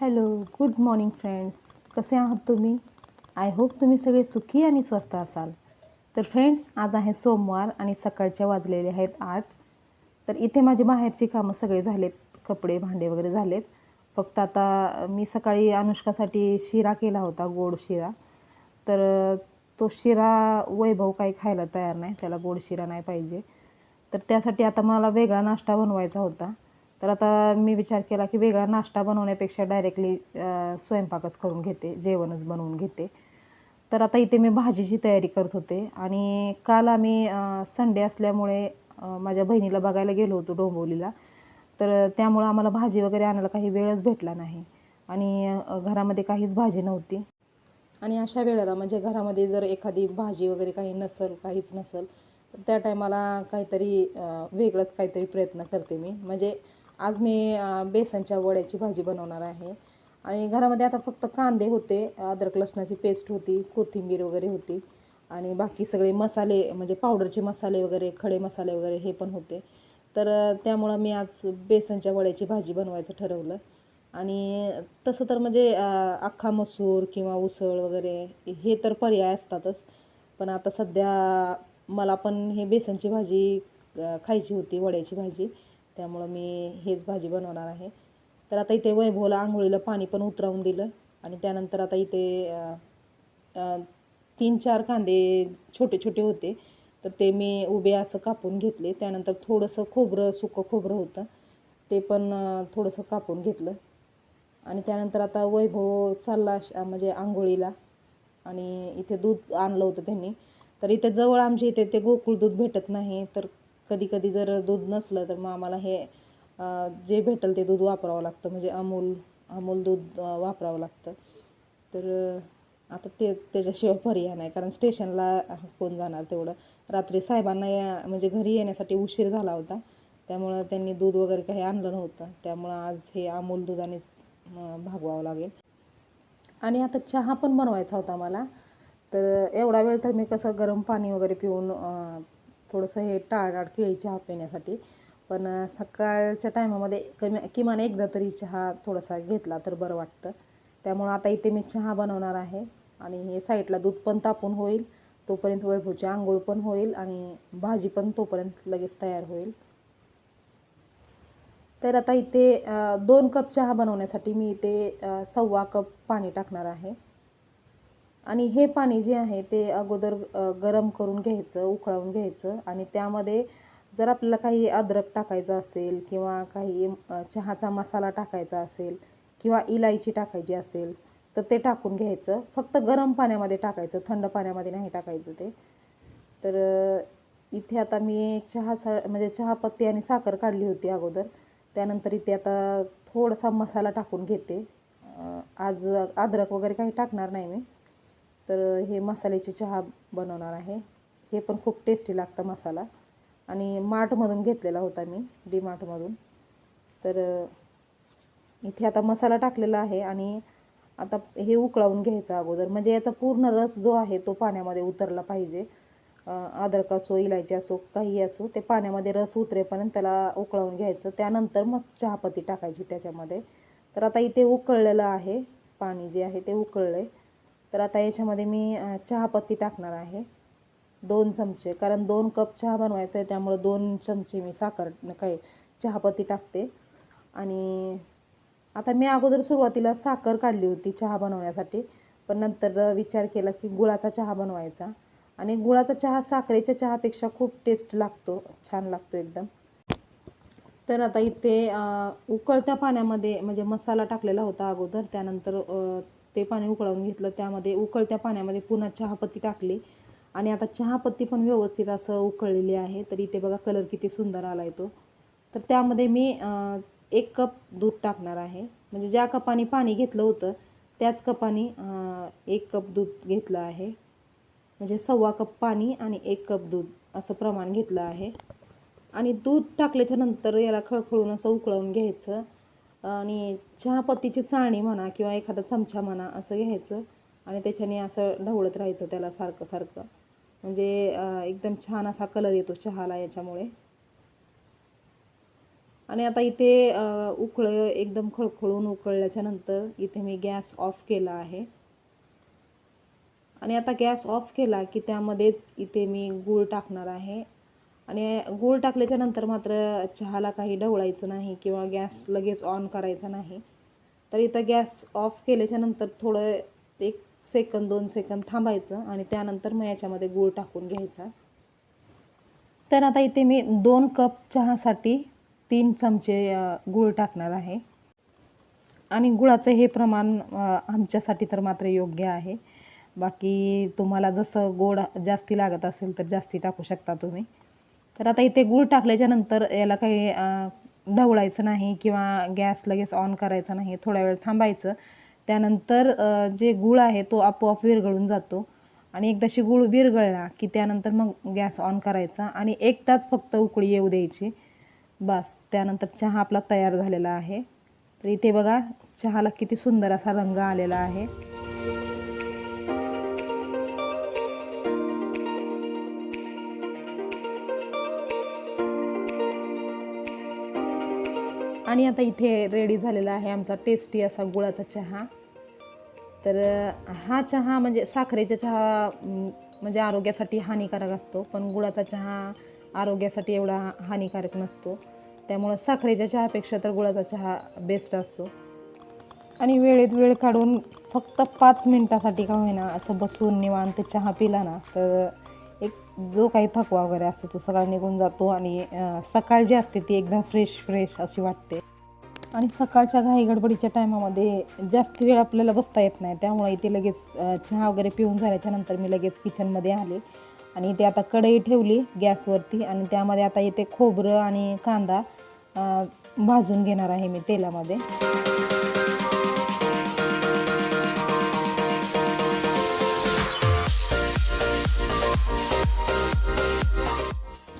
Hello good morning friends. कसे आहात तुम्ही? आय होप तुम्ही सगळे सुखी आणि स्वस्त असाल. तर फ्रेंड्स आज आहे सोमवार आणि सकाळच्या वाजलेले आहेत आठ. तर इथे माझी बाहेरची कामं सगळे झालेत कपडे भांडे वगैरे झालेत. फक्त आता मी सकाळी अनुष्कासाठी शिरा केला होता गोड शिरा. तर तो शिरा वैभव काही खायला तयार नाही त्याला गोड शिरा नाही पाहिजे. तर त्यासाठी आता मला वेगळा नाश्ता बनवायचा होता. तर आता मी विचार केला की वेगळा नाश्ता बनवण्यापेक्षा डायरेक्टली स्वयंपाकच करून घेते जेवणच बनवून घेते. तर आता इथे मी भाजीची तयारी करत होते आणि काल आम्ही संडे असल्यामुळे माझ्या बहिणीला बघायला गेलो होतो डोंबवलीला. तर त्यामुळं आम्हाला भाजी वगैरे आणायला काही वेळच भेटला नाही आणि घरामध्ये काहीच भाजी नव्हती. आणि अशा वेळेला म्हणजे घरामध्ये जर एखादी भाजी वगैरे काही नसेल काहीच नसेल तर त्या टायमाला काहीतरी वेगळंच काहीतरी प्रयत्न करते मी. म्हणजे आज मी बेसनच्या वड्याची भाजी बनवणार आहे. आणि घरामध्ये आता फक्त कांदे होते अद्रक लसणाची पेस्ट होती कोथिंबीर वगैरे होती आणि बाकी सगळे मसाले म्हणजे पावडरचे मसाले वगैरे खडे मसाले वगैरे हे पण होते. तर त्यामुळं मी आज बेसनच्या वड्याची भाजी बनवायचं ठरवलं. आणि तसं तर म्हणजे अख्खा मसूर किंवा उसळ वगैरे हे तर पर्याय असतातच. पण आता सध्या मला पण हे बेसनची भाजी खायची होती वड्याची भाजी. त्यामुळं मी हेच भाजी बनवणार आहे. तर आता इथे वैभवला आंघोळीला पाणी पण उतरवून दिलं आणि त्यानंतर आता इथे तीन चार कांदे छोटे छोटे होते. तर ते मी उभे असं कापून घेतले. त्यानंतर थोडंसं खोबरं सुकं खोबरं होतं. ते पण थोडंसं कापून घेतलं. आणि त्यानंतर आता वैभव चालला श- म्हणजे आंघोळीला आणि इथे दूध आणलं होतं त्यांनी. तर इथे जवळ आमच्या इथे ते गोकुळ दूध भेटत नाही. तर कधी कधी जर दूध नसलं तर मग आम्हाला हे जे भेटेल ते दूध वापरावं लागतं. म्हणजे अमूल अमूल दूध वापरावं लागतं. तर आता ते त्याच्याशिवाय पर्याय नाही. कारण स्टेशनला कोण जाणार तेवढं. रात्री साहेबांना या म्हणजे घरी येण्यासाठी उशीर झाला होता. त्यामुळं त्यांनी दूध वगैरे काही आणलं नव्हतं. त्यामुळं आज हे अमूल दुधानेच भागवावं लागेल. आणि आता चहा पण बनवायचा होता मला तर एवढा वेळ तर मी कसं गरम पाणी वगैरे पिऊन थोडंसं हे टाळ अडकी केळी चहा पिण्यासाठी. पण सकाळच्या टायमामध्ये कमी किमान एकदा तरी चहा थोडासा घेतला तर बरं वाटतं. त्यामुळं आता इथे मी चहा बनवणार आहे आणि हे साईडला दूध पण तापून होईल तोपर्यंत वैभवची आंघोळ पण होईल आणि भाजी पण तोपर्यंत लगेच तयार होईल. तर आता इथे दोन कप चहा बनवण्यासाठी मी इथे सव्वा कप पाणी टाकणार आहे. आणि हे पाणी जे आहे ते अगोदर गरम करून घ्यायचं उकळवून घ्यायचं आणि त्यामध्ये जर आपल्याला काही अद्रक टाकायचं असेल किंवा काही चहाचा मसाला टाकायचा असेल किंवा इलायची टाकायची असेल तर ते टाकून घ्यायचं. फक्त गरम पाण्यामध्ये टाकायचं थंड पाण्यामध्ये नाही टाकायचं ते. तर इथे आता मी चहा सा म्हणजे चहापत्ती आणि साखर काढली होती अगोदर. त्यानंतर इथे आता थोडासा मसाला टाकून घेते. आज अद्रक वगैरे काही टाकणार नाही मी. तर हे मसाल्याची चहा बनवणार आहे. हे पण खूप टेस्टी लागतं मसाला. आणि मार्टमधून घेतलेला होता मी डी मार्टमधून तर इथे आता मसाला टाकलेला आहे आणि आता हे उकळवून घ्यायचं अगोदर. म्हणजे याचा पूर्ण रस जो आहे तो पाण्यामध्ये उतरला पाहिजे. अद्रक असो इलायची असो काही असो ते पाण्यामध्ये रस उतरेपर्यंत त्याला उकळवून घ्यायचं. त्यानंतर मग चहापत्ती टाकायची त्याच्यामध्ये. तर आता इथे उकळलेलं आहे. पाणी जे आहे ते उकळलं आहे तर आता याच्यामध्ये मी चहापत्ती टाकणार आहे. दोन चमचे कारण दोन कप चहा बनवायचा आहे त्यामुळं दोन चमचे मी साखर काही चहापत्ती टाकते. आणि आता मी अगोदर सुरुवातीला साखर काढली होती चहा बनवण्यासाठी पण नंतर विचार केला की गुळाचा चहा बनवायचा. आणि गुळाचा चहा साखरेच्या चहापेक्षा खूप टेस्ट लागतो छान लागतो एकदम. तर आता इथे उकळत्या पाण्यामध्ये म्हणजे मसाला टाकलेला होता अगोदर त्यानंतर ते पाणी उकळवून घेतलं. त्यामध्ये उकळत्या पाण्यामध्ये पुन्हा चहापत्ती टाकली. आणि आता चहापत्ती पण व्यवस्थित असं उकळलेली आहे. तर इथे बघा कलर किती सुंदर आला आहे तो. तर त्यामध्ये मी एक कप दूध टाकणार आहे. म्हणजे ज्या कपाने पाणी घेतलं होतं त्याच कपाने एक कप दूध घेतलं आहे. म्हणजे सव्वा कप पाणी आणि एक कप दूध असं प्रमाण घेतलं आहे. आणि दूध टाकल्याच्या नंतर याला खळखळून असं उकळवून घ्यायचं. आणि चहापत्तीची चाळणी म्हणा किंवा एखादा चमचा म्हणा असं घ्यायचं. आणि त्याच्याने असं ढवळत राहायचं त्याला सारखं सारखं. म्हणजे एकदम छान असा कलर येतो चहाला याच्यामुळे. आणि आता इथे उकळं एकदम खळखळून उकळल्याच्या नंतर इथे मी गॅस ऑफ केला आहे. आणि आता गॅस ऑफ केला की त्यामध्येच इथे मी गूळ टाकणार आहे. आणि गूळ टाकल्याच्या नंतर मात्र चहाला काही ढवळायचं नाही किंवा गॅस लगेच ऑन करायचा नाही. तर इथं गॅस ऑफ केल्याच्यानंतर थोडं एक सेकंद दोन सेकंद थांबायचं आणि त्यानंतर मग याच्यामध्ये गूळ टाकून घ्यायचा. तर आता इथे मी दोन कप चहासाठी तीन चमचे गूळ टाकणार आहे. आणि गुळाचं हे प्रमाण आमच्यासाठी तर मात्र योग्य आहे. बाकी तुम्हाला जसं गोड जास्ती लागत असेल तर जास्ती टाकू शकता तुम्ही. तर आता इथे गूळ टाकल्याच्यानंतर याला काही ढवळायचं नाही किंवा गॅस लगेच ऑन करायचा नाही थोडा वेळ थांबायचं. त्यानंतर जे गूळ आहे तो आपोआप विरघळून जातो. आणि एकदाशी गूळ विरघळला की त्यानंतर मग गॅस ऑन करायचा आणि एक तास फक्त उकळी येऊ द्यायची. बस त्यानंतर चहा आपला तयार झालेला आहे. तर इथे बघा चहाला किती सुंदर असा रंग आलेला आहे. आणि आता इथे रेडी झालेला आहे आमचा टेस्टी असा गुळाचा चहा. तर हा चहा म्हणजे साखरेचा चहा म्हणजे आरोग्यासाठी हानिकारक असतो पण गुळाचा चहा आरोग्यासाठी एवढा हानिकारक नसतो. त्यामुळं साखरेच्या चहापेक्षा तर गुळाचा चहा बेस्ट असतो. आणि वेळेत वेळ काढून फक्त पाच मिनटासाठी का होईना असं बसून निवांत चहा पिला ना तर एक जो काही थकवा वगैरे असतो तो सगळा निघून जातो आणि सकाळ जी असते ती एकदम फ्रेश फ्रेश अशी वाटते. आणि सकाळच्या घाई गडबडीच्या टायमामध्ये जास्त वेळ आपल्याला बसता येत नाही. त्यामुळे इथे लगेच चहा वगैरे पिऊन झाल्याच्यानंतर मी लगेच किचनमध्ये आले. आणि इथे आता कढई ठेवली गॅसवरती आणि त्यामध्ये आता इथे खोबरं आणि कांदा भाजून घेणार आहे मी तेलामध्ये.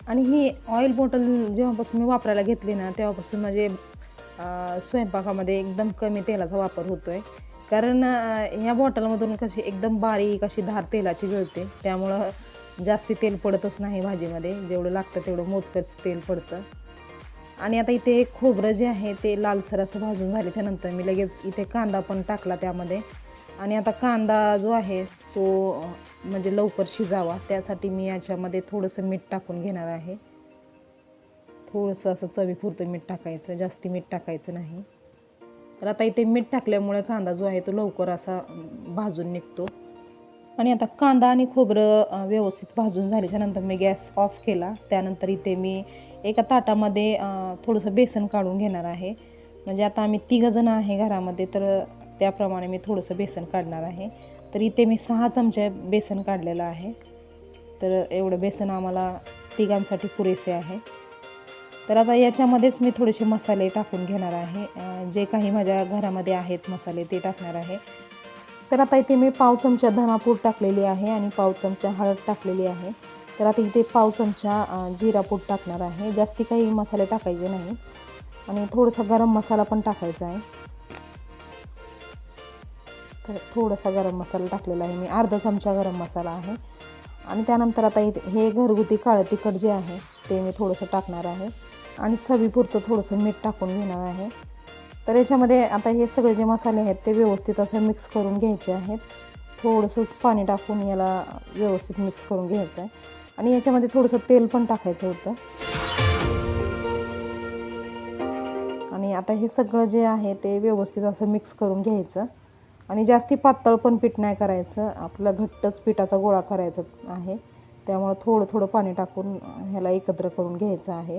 आणि ही ऑइल बॉटल जेव्हापासून मी वापरायला घेतली ना तेव्हापासून म्हणजे स्वयंपाकामध्ये एकदम कमी तेलाचा वापर होतो आहे कारण ह्या बॉटलमधून कशी एकदम बारीक अशी धार तेलाची गळते. त्यामुळं जास्ती तेल पडतच नाही भाजीमध्ये. जेवढं लागतं तेवढं मोजकंच तेल पडतं. आणि आता इथे खोबरं जे आहे ते लालसर असं भाजून झाल्याच्यानंतर मी लगेच इथे कांदा पण टाकला त्यामध्ये. आणि आता कांदा जो आहे तो म्हणजे लवकर शिजावा. त्यासाठी मी याच्यामध्ये थोडंसं मीठ टाकून घेणार आहे. थोडंसं असं चवीपुरतं मीठ टाकायचं जास्ती मीठ टाकायचं नाही. तर आता इथे मीठ टाकल्यामुळे कांदा जो आहे तो लवकर असा भाजून निघतो. आणि आता कांदा आणि खोबरं व्यवस्थित भाजून झाल्याच्यानंतर मी गॅस ऑफ केला. त्यानंतर इथे मी एका ताटामध्ये थोडंसं बेसन काढून घेणार आहे. म्हणजे आता आम्ही तिघंजणं आहे घरामध्ये तर त्याप्रमाणे मी थोडंसं बेसन काढणार आहे. तर इथे मी सहा चमचे बेसन काढलेलं आहे. तर एवढं बेसन आम्हाला तिघांसाठी पुरेसे आहे. तर आता याच्यामध्येच मी थोडेसे मसाले टाकून घेणार आहे. जे काही माझ्या घरामध्ये आहेत मसाले ते टाकणार आहे. तर आता इथे मी पाव चमचा धनापूड टाकलेली आहे आणि पाव चमचा हळद टाकलेली आहे. तर आता इथे पाव चमचा जिरापूड टाकणार आहे. जास्ती काही मसाले टाकायचे नाही. आणि थोडासा गरम मसाला पण टाकायचा आहे. तर थोडासा गरम मसाला टाकलेला आहे मी. अर्धा चमचा गरम मसाला आहे. आणि त्यानंतर आता इथे हे घरगुती काळं तिखट जे आहे ते मी थोडंसं टाकणार आहे. आणि चवीपुरतं थोडंसं मीठ टाकून घेणार आहे. तर याच्यामध्ये आता हे सगळे जे मसाले आहेत ते व्यवस्थित असं मिक्स करून घ्यायचे आहेत. थोडंसंच पाणी टाकून याला व्यवस्थित मिक्स करून घ्यायचं आहे. आणि याच्यामध्ये थोडंसं तेल पण टाकायचं होतं. आणि आता हे सगळं जे आहे ते व्यवस्थित असं मिक्स करून घ्यायचं. आणि जास्ती पातळ पण पीठ नाही करायचं. आपलं घट्टच पिठाचा गोळा करायचा आहे. त्यामुळं थोडं थोडं पाणी टाकून ह्याला एकत्र करून घ्यायचं आहे.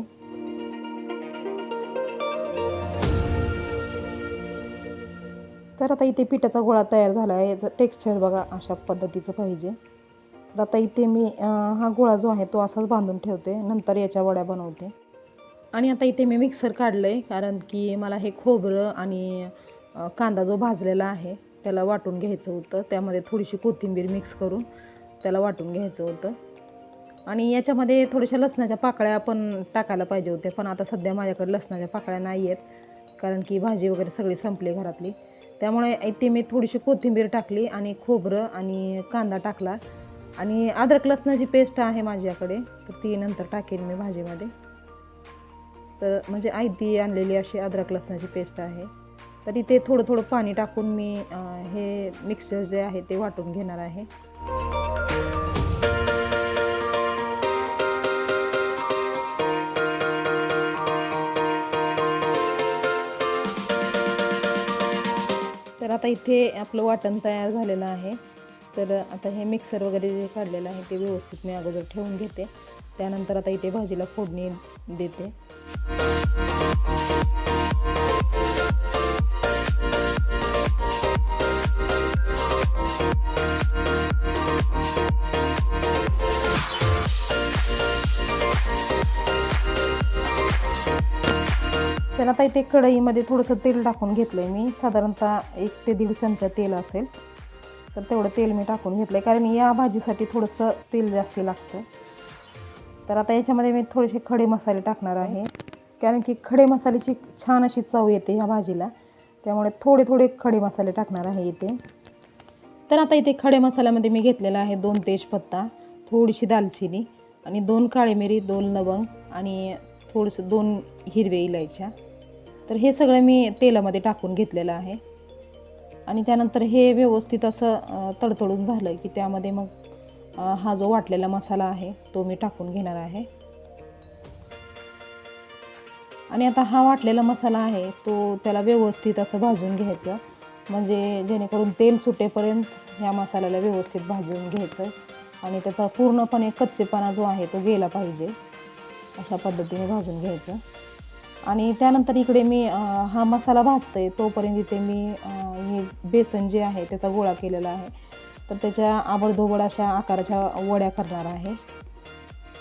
तर आता इथे पिठाचा गोळा तयार झाला आहे. याचं टेक्स्चर बघा अशा पद्धतीचं पाहिजे. तर आता इथे मी हा गोळा जो आहे तो असाच बांधून ठेवते. नंतर याच्या वड्या बनवते. आणि आता इथे मी मिक्सर काढलं आहे कारण की मला हे खोबरं आणि कांदा जो भाजलेला आहे त्याला वाटून घ्यायचं होतं. त्यामध्ये थोडीशी कोथिंबीर मिक्स करून त्याला वाटून घ्यायचं होतं. आणि याच्यामध्ये थोड्याशा लसणाच्या पाकळ्या पण टाकायला पाहिजे होत्या पण आता सध्या माझ्याकडे लसणाच्या पाकळ्या नाही आहेत कारण की भाजी वगैरे सगळी संपली घरातली. त्यामुळे इथे मी थोडीशी कोथिंबीर टाकली आणि खोबरं आणि कांदा टाकला. आणि अद्रक लसणाची पेस्ट आहे माझ्याकडे तर ती नंतर टाकेन मी भाजीमध्ये. तर म्हणजे आयती आणलेली अशी अद्रक लसणाची पेस्ट आहे. तर इथे थोडं थोडं पाणी टाकून मी हे मिक्सचर जे आहे ते वाटून घेणार आहे. तर आता इथे आपलं वाटण तयार झालेलं आहे. तर आता हे मिक्सर वगैरे जे काढलेलं आहे ते व्यवस्थित मी अगोदर ठेवून घेते. त्यानंतर आता इथे भाजीला फोडणी देते. तर आता इथे कढईमध्ये थोडंसं तेल टाकून घेतलं आहे मी. साधारणतः एक ते दीड चमचा तेल असेल. तर तेवढं तेल मी टाकून घेतलं आहे कारण या भाजीसाठी थोडंसं तेल जास्त लागतं. तर आता याच्यामध्ये मी थोडेसे खडे मसाले टाकणार आहे. कारण की खडे मसाल्याची छान अशी चव येते ह्या भाजीला. त्यामुळे थोडे थोडे खडे मसाले टाकणार आहे इथे. तर आता इथे खडे मसाल्यामध्ये मी घेतलेला आहे दोन तेजपत्ता थोडीशी दालचिनी आणि दोन काळी मिरी दोन लवंग आणि थोडंसं दोन हिरवे इलायच्या. तर हे सगळं मी तेलामध्ये टाकून घेतलेलं आहे. आणि त्यानंतर हे व्यवस्थित असं तडतडून झालं की त्यामध्ये मग हा जो वाटलेला मसाला आहे तो मी टाकून घेणार आहे. आणि आता हा वाटलेला मसाला आहे तो त्याला व्यवस्थित असं भाजून घ्यायचं. म्हणजे जेणेकरून तेल सुटेपर्यंत ह्या मसाल्याला व्यवस्थित भाजून घ्यायचं. आणि त्याचा पूर्णपणे कच्चेपणा जो आहे तो गेला पाहिजे. अशा पद्धतीने भाजून घ्यायचं. आणि त्यानंतर इकडे मी हा मसाला भाजतो आहे तोपर्यंत इथे मी हे बेसन जे आहे त्याचा गोळा केलेला आहे. तर त्याच्या आबडधोबड अशा आकाराच्या वड्या करणार आहे.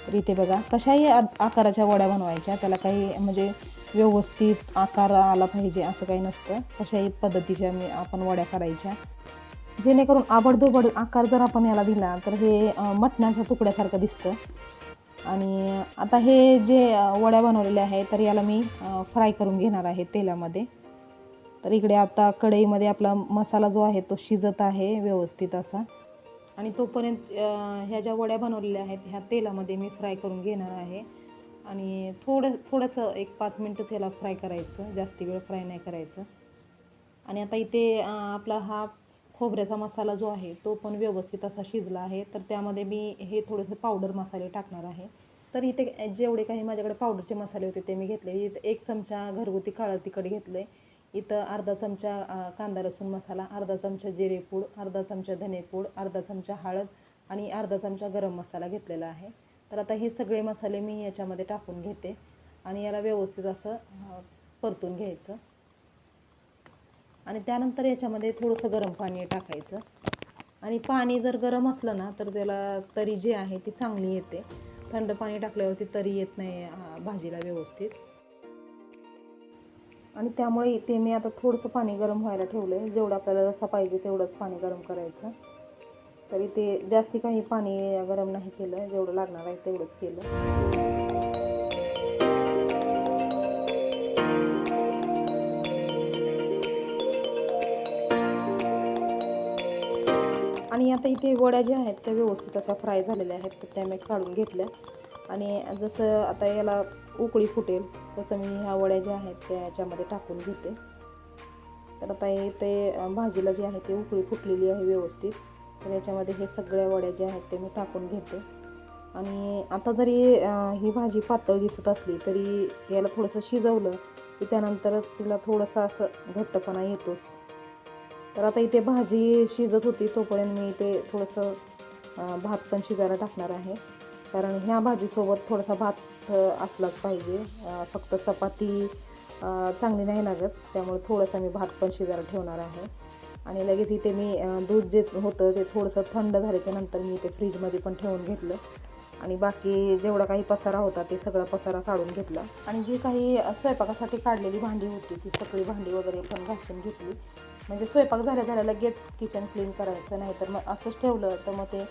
तर इथे बघा कशाही आ आकाराच्या वड्या बनवायच्या त्याला काही म्हणजे व्यवस्थित आकार आला पाहिजे असं काही नसतं. कशाही पद्धतीच्या मी आपण वड्या करायच्या. जेणेकरून आबडधोबड आकार जर आपण याला दिला तर हे मटणाच्या तुकड्यासारखं दिसतं. आणि आता हे जे वड्या बनवलेल्या आहे तर याला मी फ्राय करून घेणार आहे तेलामध्ये. तर इकडे आता कढईमध्ये आपला मसाला जो आहे तो शिजत आहे व्यवस्थित असा. आणि तोपर्यंत ह्या ज्या वड्या बनवलेल्या आहेत ह्या तेलामध्ये मी फ्राय करून घेणार आहे. आणि थोडं थोडंसं एक पाच मिनटंच ह्याला फ्राय करायचं जास्ती वेळ फ्राय नाही करायचं. आणि आता इथे आपला हा खोबऱ्याचा मसाला जो आहे तो पण व्यवस्थित असा शिजला आहे. तर त्यामध्ये मी हे थोडेसे पावडर मसाले टाकणार आहे. तर इथे जेवढे काही माझ्याकडे पावडरचे मसाले होते ते मी घेतले. इथं एक चमचा घरगुती काळं तिखट घेतलं आहे इथं अर्धा चमचा कांदा लसूण मसाला अर्धा चमचा जिरेपूड अर्धा चमचा धनेपूड अर्धा चमचा हळद आणि अर्धा चमचा गरम मसाला घेतलेला आहे. तर आता हे सगळे मसाले मी याच्यामध्ये टाकून घेते आणि याला व्यवस्थित असं परतून घ्यायचं. आणि त्यानंतर याच्यामध्ये थोडंसं गरम पाणी टाकायचं. आणि पाणी जर गरम असलं ना तर त्याला तरी जी आहे ती चांगली येते. थंड पाणी टाकल्यावरती तरी येत नाही भाजीला व्यवस्थित. आणि त्यामुळे इथे मी आता थोडंसं पाणी गरम व्हायला ठेवलं आहे जेवढं आपल्याला रसा पाहिजे तेवढंच पाणी गरम करायचं. तर इथे जास्ती काही पाणी गरम नाही केलं. जेवढं लागणार आहे तेवढंच केलं. आणि आता इथे वड्या ज्या आहेत त्या व्यवस्थित अशा फ्राय झालेल्या आहेत. तर त्या मी काढून घेतल्या. आणि जसं आता याला उकळी फुटेल तसं मी ह्या वड्या ज्या आहेत त्या याच्यामध्ये टाकून घेते. तर आता हे ते भाजीला जी आहे ती उकळी फुटलेली आहे व्यवस्थित. तर याच्यामध्ये हे सगळ्या वड्या ज्या आहेत ते मी टाकून घेते. आणि आता जरी ही भाजी पातळ दिसत असली तरी याला थोडंसं शिजवलं की त्यानंतर तिला थोडंसं असं घट्टपणा येतोच. तर आता इथे भाजी शिजत होती तोपर्यंत मी इथे थोडंसं भात पण शिजायला टाकणार आहे. कारण ह्या भाजीसोबत थोडासा भात पदार्थ असलाच पाहिजे. फक्त चपाती चांगली नाही लागत. त्यामुळे थोडंसं मी भात पण शिजायला ठेवणार आहे. आणि लगेच इथे मी दूध जे होतं ते थोडंसं थंड झाल्याच्यानंतर मी ते फ्रीजमध्ये पण ठेवून घेतलं. आणि बाकी जेवढा काही पसारा होता ते सगळा पसारा काढून घेतला. आणि जी काही स्वयंपाकासाठी काढलेली भांडी होती ती सगळी भांडी वगैरे पण घासून घेतली. म्हणजे स्वयंपाक झाल्या झाल्या लगेच किचन क्लीन करायचं. नाही तर मग असंच ठेवलं तर मग ते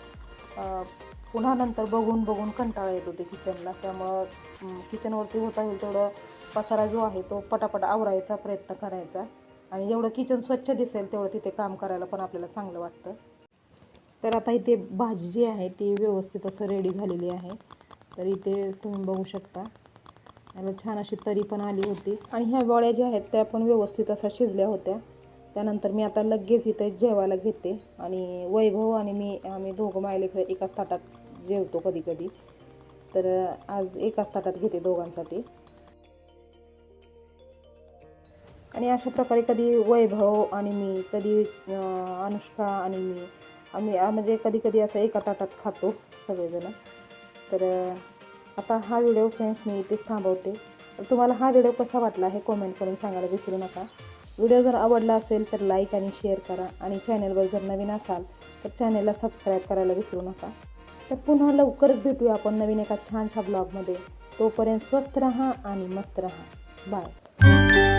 पुन्हा नंतर बघून बघून कंटाळा येत होते किचनला त्यामुळं किचनवरती होता येईल तेवढं पसारा जो आहे तो पटापट आवरायचा प्रयत्न करायचा. आणि जेवढं किचन स्वच्छ दिसेल तेवढं तिथे काम करायला पण आपल्याला चांगलं वाटतं. तर आता इथे भाजी जी आहे ती व्यवस्थित असं रेडी झालेली आहे. तर इथे तुम्ही बघू शकता. याला छान अशी तरी पण आली होती. आणि ह्या वळ्या ज्या आहेत त्या पण व्यवस्थित अशा शिजल्या होत्या. त्यानंतर मी आता लगेच इथे जेवायला घेते. आणि वैभव आणि मी आम्ही दोघं मायलेकर एकाच ताटात जेवतो कधी कधी तर आज एकाच ताटात घेते दोघांसाठी. आणि अशा प्रकारे कधी वैभव आणि मी कधी अनुष्का आणि मी आम्ही म्हणजे कधी कधी असं एका ताटात खातो सगळेजण. तर आता हा व्हिडिओ फ्रेंड्स मी इथेच थांबवते. तर तुम्हाला हा व्हिडिओ कसा वाटला हे कॉमेंट करून सांगायला विसरू नका. व्हिडिओ जर आवडला असेल तर लाईक आणि शेअर करा. आणि चॅनलवर जर नवीन असाल तर चॅनलला सबस्क्राईब करायला विसरू नका. तर पुन्हा लवकरच भेटूया आपण नवीन एका छानशा ब्लॉगमध्ये. तोपर्यंत स्वस्त राहा आणि मस्त राहा. बाय